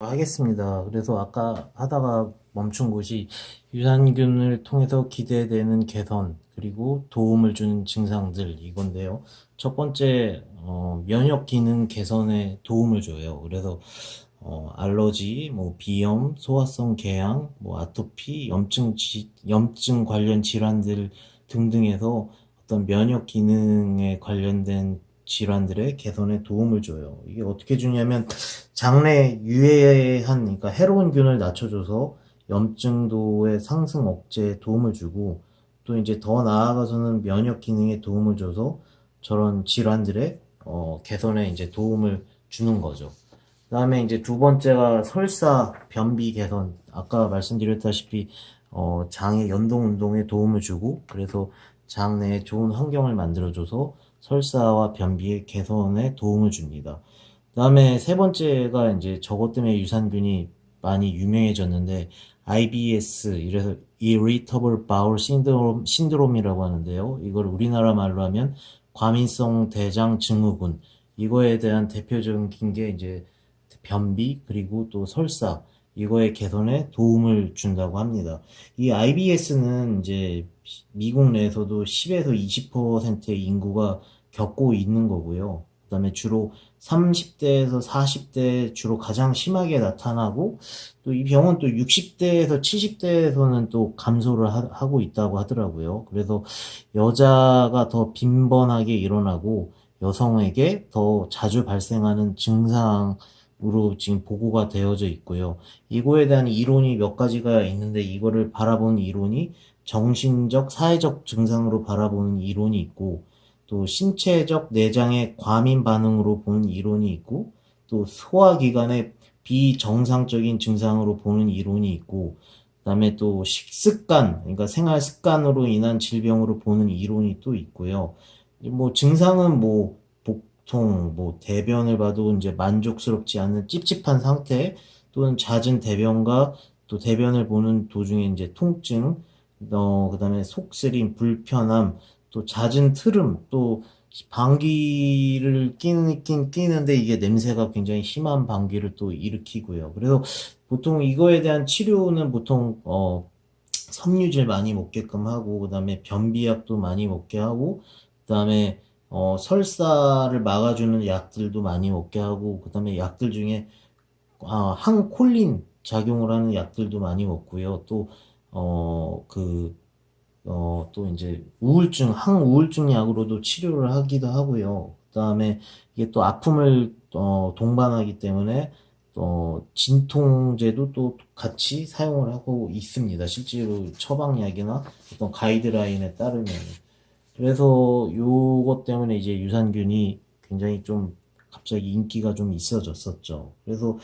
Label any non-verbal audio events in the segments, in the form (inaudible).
하겠습니다. 그래서 아까 하다가 멈춘 곳이 유산균을 통해서 기대되는 개선 그리고 도움을 주는 증상들 이건데요. 첫 번째 어, 면역 기능 개선에 도움을 줘요. 그래서 어, 알러지, 뭐 비염, 소화성 궤양, 뭐 아토피, 염증 지- 염증 관련 질환들 등등에서 어떤 면역 기능에 관련된 질환들의 개선에 도움을 줘요. 이게 어떻게 주냐면 장내 유해한 그러니까 해로운균을 낮춰줘서 염증도의 상승 억제에 도움을 주고 또 이제 더 나아가서는 면역 기능에 도움을 줘서 저런 질환들의 어, 개선에 이제 도움을 주는 거죠. 그 다음에 이제 두 번째가 설사 변비 개선. 아까 말씀드렸다시피 어, 장의 연동 운동에 도움을 주고 그래서 장 내에 좋은 환경을 만들어줘서 설사와 변비의 개선에 도움을 줍니다. 그다음에 세 번째가 이제 저것 때문에 유산균이 많이 유명해졌는데 IBS 이래서 Irritable Bowel Syndrome, 신드롬이라고 하는데요. 이걸 우리나라 말로 하면 과민성 대장 증후군 이거에 대한 대표적인 게 이제 변비 그리고 또 설사 이거의 개선에 도움을 준다고 합니다. 이 IBS는 이제 미국 내에서도 10에서 20%의 인구가 겪고 있는 거고요. 그 다음에 주로 30대에서 40대 주로 가장 심하게 나타나고 또 이 병은 또 60대에서 70대에서는 또 감소를 하, 고 있다고 하더라고요. 그래서 여자가 더 빈번하게 일어나고 여성에게 더 자주 발생하는 증상으로 지금 보고가 되어져 있고요. 이거에 대한 이론이 몇 가지가 있는데 이거를 바라보는 이론이 정신적, 사회적 증상으로 바라보는 이론이 있고 또 신체적 내장의 과민 반응으로 보는 이론이 있고 또 소화기관의 비정상적인 증상으로 보는 이론이 있고 그다음에 또 식습관 그러니까 생활 습관으로 인한 질병으로 보는 이론이 또 있고요. 뭐 증상은 뭐 보통 뭐 대변을 봐도 이제 만족스럽지 않은 찝찝한 상태 또는 잦은 대변과 또 대변을 보는 도중에 이제 통증 어 그 다음에 속쓰림 불편함 또 잦은 트름, 또 방귀를 끼는, 끼, 끼는데 이게 냄새가 굉장히 심한 방귀를 또 일으키고요. 그래서 보통 이거에 대한 치료는 보통, 어, 섬유질 많이 먹게끔 하고, 그 다음에 변비약도 많이 먹게 하고, 그 다음에, 어, 설사를 막아주는 약들도 많이 먹게 하고, 그 다음에 약들 중에, 아, 항콜린 작용을 하는 약들도 많이 먹고요. 또, 어, 그, 어, 또 이제 우울증, 항우울증 약으로도 치료를 하기도 하고요. 그 다음에 이게 또 아픔을 어, 동반하기 때문에 어, 진통제도 또 같이 사용을 하고 있습니다. 실제로 처방약이나 어떤 가이드라인에 따르면. 그래서 요것 때문에 이제 유산균이 굉장히 좀 갑자기 인기가 좀 있어졌었죠. 그래서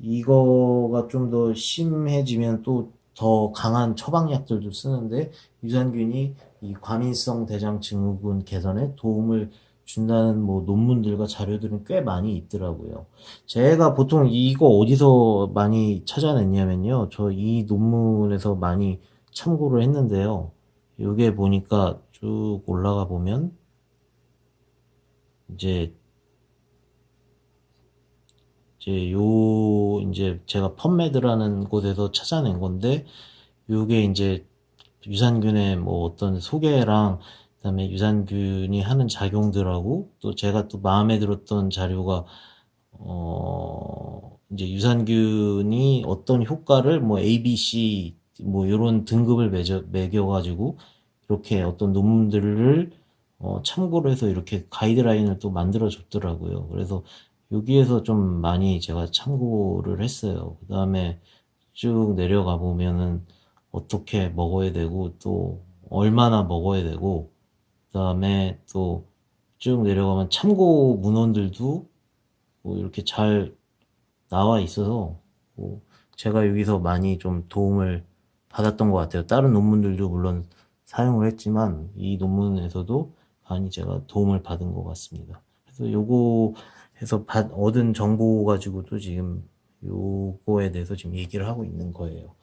이거가 좀 더 심해지면 또 더 강한 처방약들도 쓰는데 유산균이 이 과민성 대장 증후군 개선에 도움을 준다는 뭐 논문들과 자료들은 꽤 많이 있더라고요. 제가 보통 이거 어디서 많이 찾아냈냐면요. 저 이 논문에서 많이 참고를 했는데요. 여기에 보니까 쭉 올라가 보면 이제 이제 요 이제 제가 펀메드라는 곳에서 찾아낸 건데 요게 이제 유산균의 뭐 어떤 소개랑 그다음에 유산균이 하는 작용들하고 또 제가 또 마음에 들었던 자료가 어 이제 유산균이 어떤 효과를 뭐 A, B, C 뭐 이런 등급을 매겨, 매겨가지고 이렇게 어떤 논문들을 어 참고로 해서 이렇게 가이드라인을 또 만들어 줬더라고요. 그래서 여기에서 좀 많이 제가 참고를 했어요. 그 다음에 쭉 내려가 보면은 어떻게 먹어야 되고 또 얼마나 먹어야 되고 그 다음에 또 쭉 내려가면 참고 문헌들도 뭐 이렇게 잘 나와 있어서 뭐 제가 여기서 많이 좀 도움을 받았던 것 같아요. 다른 논문들도 물론 사용을 했지만 이 논문에서도 많이 제가 도움을 받은 것 같습니다. 그래서 요거 해서 받, 얻은 정보 가지고도 지금 요거에 대해서 지금 얘기를 하고 있는 거예요.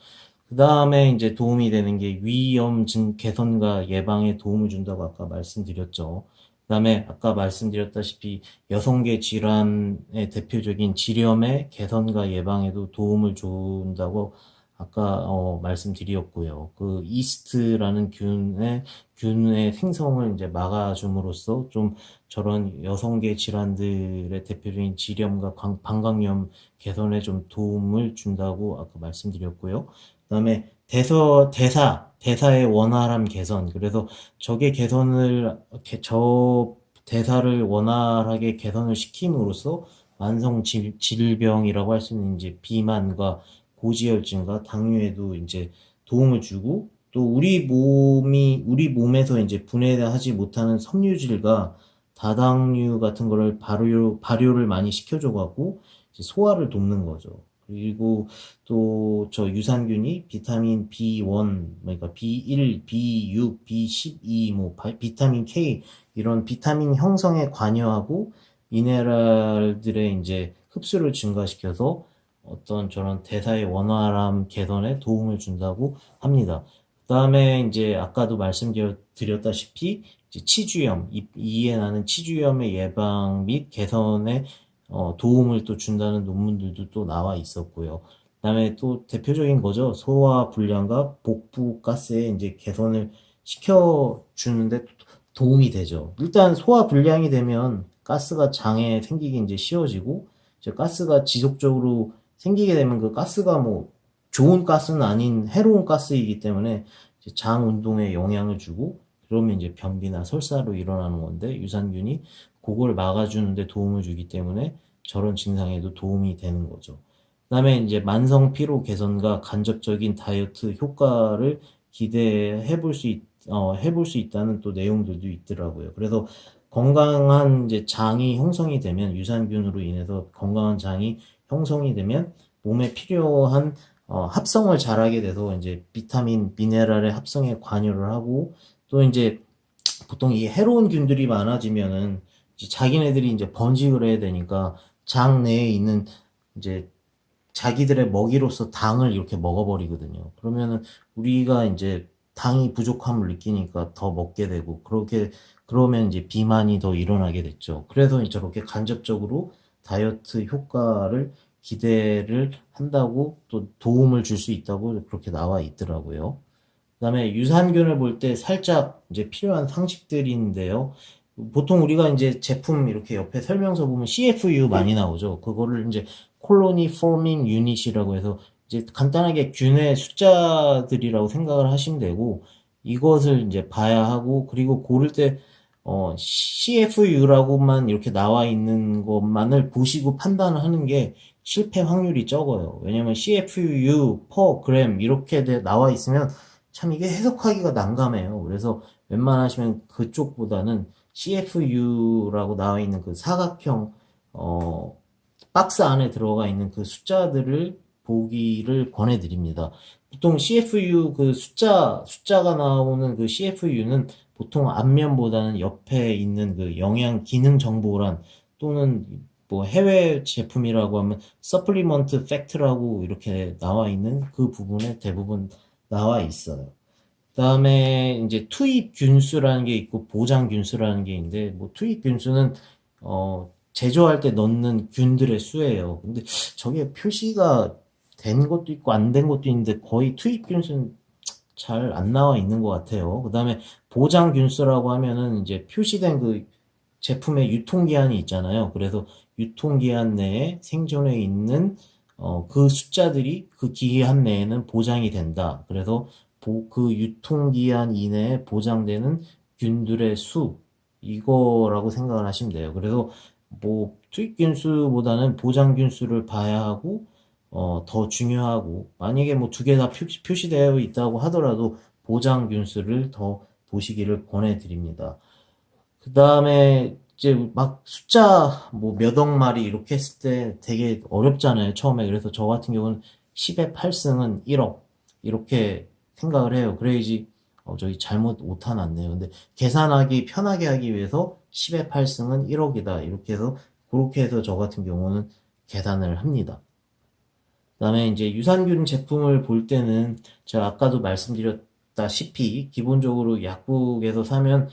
그 다음에 이제 도움이 되는 게 위염증 개선과 예방에 도움을 준다고 아까 말씀드렸죠. 그 다음에 아까 말씀드렸다시피 여성계 질환의 대표적인 지렴의 개선과 예방에도 도움을 준다고 아까 어, 말씀드렸고요. 그 이스트라는 균의 균의 생성을 이제 막아줌으로써 좀 저런 여성계 질환들의 대표적인 지렴과 관- 방광염 개선에 좀 도움을 준다고 아까 말씀드렸고요. 그다음에 대서 대사 대사의 원활함 개선 그래서 적의 개선을 개- 저 대사를 원활하게 개선을 시킴으로써 만성 질, 질병이라고 할 수 있는 이제 비만과 고지혈증과 당뇨에도 이제 도움을 주고 또 우리 몸이 우리 몸에서 이제 분해하지 못하는 섬유질과 다당류 같은 거를 발효 발효를 많이 시켜줘 갖고 이제 소화를 돕는 거죠. 그리고 또 저 유산균이 비타민 B1 그러니까 B1, B6, B12, 뭐 바- 비타민 K 이런 비타민 형성에 관여하고 미네랄들의 이제 흡수를 증가시켜서 어떤 저런 대사의 원활함 개선에 도움을 준다고 합니다. 그 다음에 이제 아까도 말씀드렸다시피 이제 치주염, 이- 이에 나는 치주염의 예방 및 개선에 어, 도움을 또 준다는 논문들도 또 나와 있었고요. 그다음에 또 대표적인 거죠. 소화 불량과 복부 가스의 이제 개선을 시켜 주는데 도움이 되죠. 일단 소화 불량이 되면 가스가 장에 생기기 이제 쉬워지고 이제 가스가 지속적으로 생기게 되면 그 가스가 뭐 좋은 가스는 아닌 해로운 가스이기 때문에 장 운동에 영향을 주고 그러면 이제 변비나 설사로 일어나는 건데 유산균이 그걸 막아주는데 도움을 주기 때문에 저런 증상에도 도움이 되는 거죠. 그 다음에 이제 만성 피로 개선과 간접적인 다이어트 효과를 기대해 볼 수 있, 어, 해볼 수 있다는 또 내용들도 있더라고요. 그래서 건강한 이제 장이 형성이 되면 유산균으로 인해서 건강한 장이 형성이 되면 몸에 필요한 어, 합성을 잘하게 돼서 이제 비타민, 미네랄의 합성에 관여를 하고 또 이제 보통 이 해로운 균들이 많아지면은 이제 자기네들이 이제 번식을 해야 되니까 장 내에 있는 이제 자기들의 먹이로서 당을 이렇게 먹어버리거든요. 그러면은 우리가 이제 당이 부족함을 느끼니까 더 먹게 되고 그렇게 그러면 이제 비만이 더 일어나게 됐죠. 그래서 저렇게 간접적으로 다이어트 효과를 기대를 한다고 또 도움을 줄 수 있다고 그렇게 나와 있더라고요. 그 다음에 유산균을 볼 때 살짝 이제 필요한 상식들인데요. 보통 우리가 이제 제품 이렇게 옆에 설명서 보면 CFU 많이 나오죠. 그거를 이제 콜로니 포밍 유닛이라고 해서 이제 간단하게 균의 숫자들이라고 생각을 하시면 되고 이것을 이제 봐야 하고 그리고 고를 때 어, CFU라고만 이렇게 나와 있는 것만을 보시고 판단을 하는 게 실패 확률이 적어요. 왜냐면 CFU per gram 이렇게 돼- 나와 있으면 참 이게 해석하기가 난감해요. 그래서 웬만하시면 그쪽보다는 CFU라고 나와 있는 그 사각형 어, 박스 안에 들어가 있는 그 숫자들을 보기를 권해드립니다. 보통 CFU 그 숫자 숫자가 나오는 그 CFU는 보통 앞면보다는 옆에 있는 그 영양 기능 정보란 또는 뭐 해외 제품이라고 하면 서플리먼트 팩트라고 이렇게 나와 있는 그 부분에 대부분 나와 있어요. 그다음에 이제 투입 균수라는 게 있고 보장 균수라는 게 있는데 뭐 투입 균수는 어 제조할 때 넣는 균들의 수예요. 근데 저게 표시가 된 것도 있고 안 된 것도 있는데 거의 투입 균수는 잘 안 나와 있는 것 같아요. 그 다음에 보장 균수라고 하면은 이제 표시된 그 제품의 유통기한이 있잖아요. 그래서 유통기한 내에 생존해 있는 어, 그 숫자들이 그 기한 내에는 보장이 된다. 그래서 보- 그 유통기한 이내에 보장되는 균들의 수 이거라고 생각을 하시면 돼요. 그래서 뭐 투입균수보다는 보장균수를 봐야 하고 어, 더 중요하고 만약에 뭐 두 개 다 표시되어 있다고 하더라도 보장 균수를 더 보시기를 권해드립니다. 그 다음에 이제 막 숫자 뭐 몇 억 마리 이렇게 했을 때 되게 어렵잖아요, 처음에. 그래서 저 같은 경우는 10의 8승은 1억 이렇게 생각을 해요. 그래야지 어, 저기 잘못 오타 났네요. 근데 계산하기 편하게 하기 위해서 10의 8승은 1억이다. 이렇게 해서 그렇게 해서 저 같은 경우는 계산을 합니다. 그다음에 이제 유산균 제품을 볼 때는 제가 아까도 말씀드렸다시피 기본적으로 약국에서 사면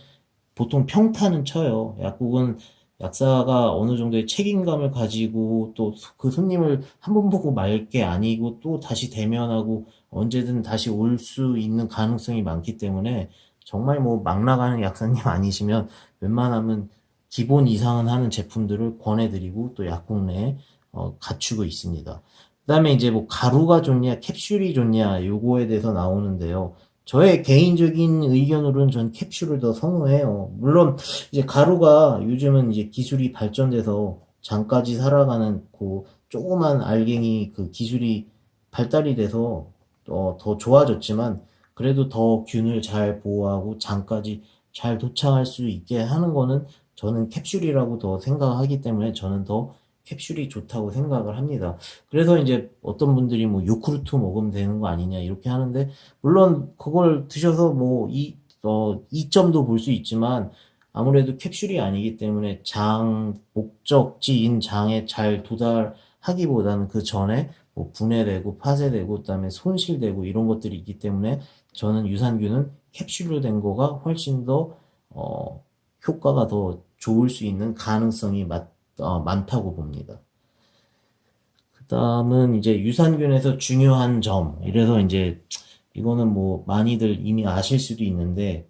보통 평타는 쳐요. 약국은 약사가 어느 정도의 책임감을 가지고 또 그 손님을 한 번 보고 말 게 아니고 또 다시 대면하고 언제든 다시 올 수 있는 가능성이 많기 때문에 정말 뭐 막 나가는 약사님 (laughs) 아니시면 웬만하면 기본 이상은 하는 제품들을 권해드리고 또 약국 내에 어, 갖추고 있습니다. 그 다음에 이제 뭐 가루가 좋냐 캡슐이 좋냐 요거에 대해서 나오는데요. 저의 개인적인 의견으로는 전 캡슐을 더 선호해요. 물론 이제 가루가 요즘은 이제 기술이 발전돼서 장까지 살아가는 그 조그만 알갱이 그 기술이 발달이 돼서 어, 더 좋아졌지만 그래도 더 균을 잘 보호하고 장까지 잘 도착할 수 있게 하는 거는 저는 캡슐이라고 더 생각하기 때문에 저는 더 캡슐이 좋다고 생각을 합니다. 그래서 이제 어떤 분들이 뭐 요구르트 먹으면 되는 거 아니냐 이렇게 하는데 물론 그걸 드셔서 뭐 이, 어, 이점도 볼 수 있지만 아무래도 캡슐이 아니기 때문에 장, 목적지인 장에 잘 도달하기보다는 그 전에 뭐 분해되고 파쇄되고 그다음에 손실되고 이런 것들이 있기 때문에 저는 유산균은 캡슐로 된 거가 훨씬 더 어, 효과가 더 좋을 수 있는 가능성이 많, 어, 많다고 봅니다. 그 다음은 이제 유산균에서 중요한 점. 이래서 이제 이거는 뭐 많이들 이미 아실 수도 있는데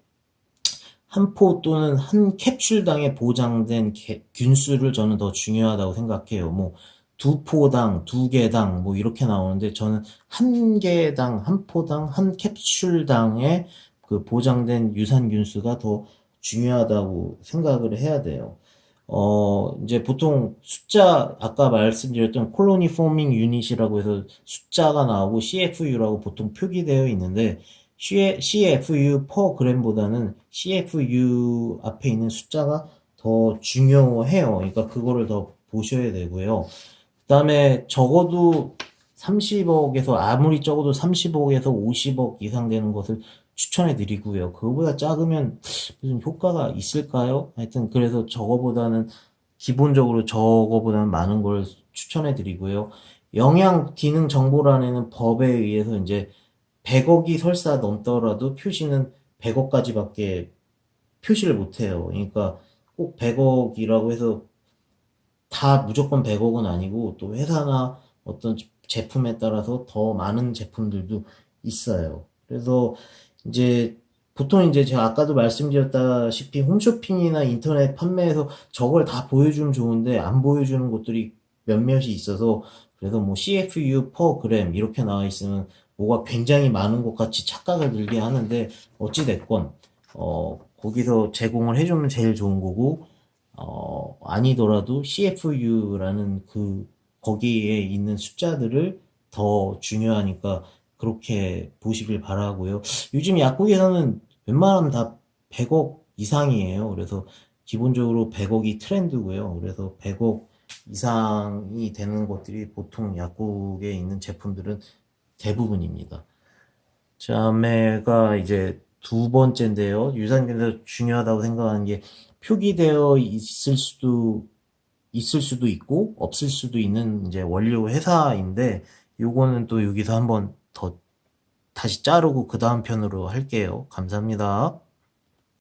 한 포 또는 한 캡슐당에 보장된 개- 균수를 저는 더 중요하다고 생각해요. 뭐 두 포당, 두 개당 뭐 이렇게 나오는데 저는 한 개당, 한 포당, 한 캡슐당에 그 보장된 유산균수가 더 중요하다고 생각을 해야 돼요. 어, 이제 보통 숫자, 아까 말씀드렸던 콜로니 포밍 유닛이라고 해서 숫자가 나오고 CFU라고 보통 표기되어 있는데, CFU per g램보다는 CFU 앞에 있는 숫자가 더 중요해요. 그러니까 그거를 더 보셔야 되고요. 그 다음에 적어도 30억에서, 아무리 적어도 30억에서 50억 이상 되는 것을 추천해 드리고요. 그거보다 작으면 무슨 효과가 있을까요? 하여튼 그래서 저거보다는 기본적으로 저거보다는 많은 걸 추천해 드리고요. 영양 기능 정보란에는 법에 의해서 이제 100억이 설사 넘더라도 표시는 100억까지밖에 표시를 못 해요. 그러니까 꼭 100억이라고 해서 다 무조건 100억은 아니고 또 회사나 어떤 제품에 따라서 더 많은 제품들도 있어요. 그래서 이제 보통 이제 제가 아까도 말씀드렸다시피 홈쇼핑이나 인터넷 판매에서 저걸 다 보여주면 좋은데 안 보여주는 곳들이 몇몇이 있어서 그래서 뭐 CFU per gram 이렇게 나와 있으면 뭐가 굉장히 많은 것 같이 착각을 들게 하는데 어찌 됐건 어 거기서 제공을 해주면 제일 좋은 거고 어 아니더라도 CFU라는 그 거기에 있는 숫자들을 더 중요하니까 그렇게 보시길 바라고요. 요즘 약국에서는 웬만하면 다 100억 이상이에요. 그래서 기본적으로 100억이 트렌드고요. 그래서 100억 이상이 되는 것들이 보통 약국에 있는 제품들은 대부분입니다. 다음에가 이제 두 번째인데요. 유산균에서 중요하다고 생각하는 게 표기되어 있을 수도 있을 수도 있고 없을 수도 있는 이제 원료 회사인데 요거는 또 여기서 한번 더 다시 자르고 그 다음 편으로 할게요. 감사합니다.